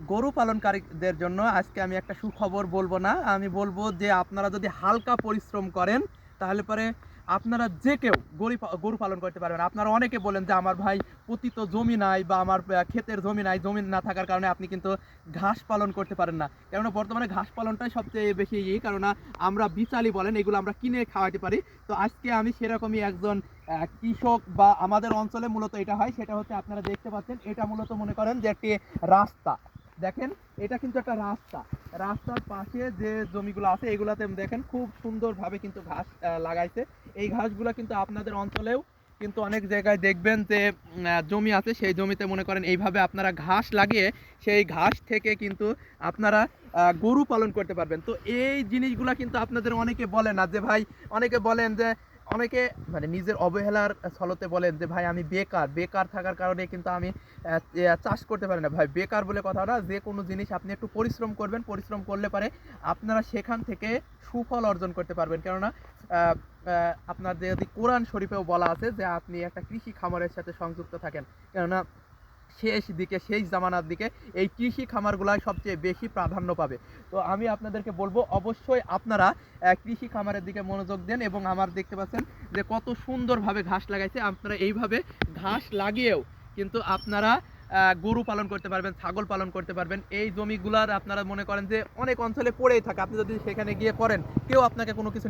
গরু পালনকারীদের জন্য আজকে আমি একটা সুখবর বলব না। আমি বলব যে আপনারা যদি হালকা পরিশ্রম করেন, তাহলে পরে আপনারা যে কেউ গরু গরু পালন করতে পারবেন। আপনারা অনেকে বলেন যে, আমার ভাই পতিত জমি নাই বা আমার ক্ষেতের জমি নাই, জমি না থাকার কারণে আপনি কিন্তু ঘাস পালন করতে পারেন না। কেননা বর্তমানে ঘাস পালনটাই সবচেয়ে বেশি ইয়ে কেননা আমরা বিচালি বলেন, এগুলো আমরা কিনে খাওয়াতে পারি। তো আজকে আমি সেরকমই একজন কৃষক বা আমাদের অঞ্চলে মূলত এটা হয়, সেটা হচ্ছে আপনারা দেখতে পাচ্ছেন, এটা মূলত মনে করেন যে একটি রাস্তা। দেখেন, এটা কিন্তু একটা রাস্তা। রাস্তার পাশে যে জমিগুলো আছে, এগুলাতে দেখেন খুব সুন্দরভাবে কিন্তু ঘাস লাগাইছে। এই ঘাসগুলো কিন্তু আপনাদের অঞ্চলেও কিন্তু অনেক জায়গায় দেখবেন যে জমি আছে, সেই জমিতে মনে করেন এইভাবে আপনারা ঘাস লাগিয়ে সেই ঘাস থেকে কিন্তু আপনারা গরু পালন করতে পারবেন। তো এই জিনিসগুলো কিন্তু আপনাদের অনেকে বলে না যে, ভাই, অনেকে বলেন যে অনেকে মানে নিজের অবহেলার ছলতে বলেন যে, ভাই, আমি বেকার। বেকার থাকার কারণে কিন্তু আমি চাষ করতে পারি না। ভাই, বেকার বলে কথা না। যে কোনো জিনিস আপনি একটু পরিশ্রম করবেন। পরিশ্রম করলে পারে আপনারা সেখান থেকে সুফল অর্জন করতে পারবেন। কেননা আপনার যদি কোরআন শরীফেও বলা আছে যে, আপনি একটা কৃষি খামারের সাথে সংযুক্ত থাকেন। কেননা শেষ দিকে, শেষ জামানার দিকে এই কৃষি খামারগুলাই সবচেয়ে বেশি প্রাধান্য পাবে। তো আমি আপনাদেরকে বলব, অবশ্যই আপনারা কৃষি খামারের দিকে মনোযোগ দেন এবং আমার দেখতে পাচ্ছেন যে কত সুন্দরভাবে ঘাস লাগাইছে। আপনারা এইভাবে ঘাস লাগিয়েও কিন্তু আপনারা গরু পালন করতে পারবেন, ছাগল পালন করতে পারবেন। এই জমিগুলার আপনারা মনে করেন যে অনেক অঞ্চলে পড়েই থাকে। আপনি যদি সেখানে গিয়ে করেন, কেউ আপনাকে কোনো কিছু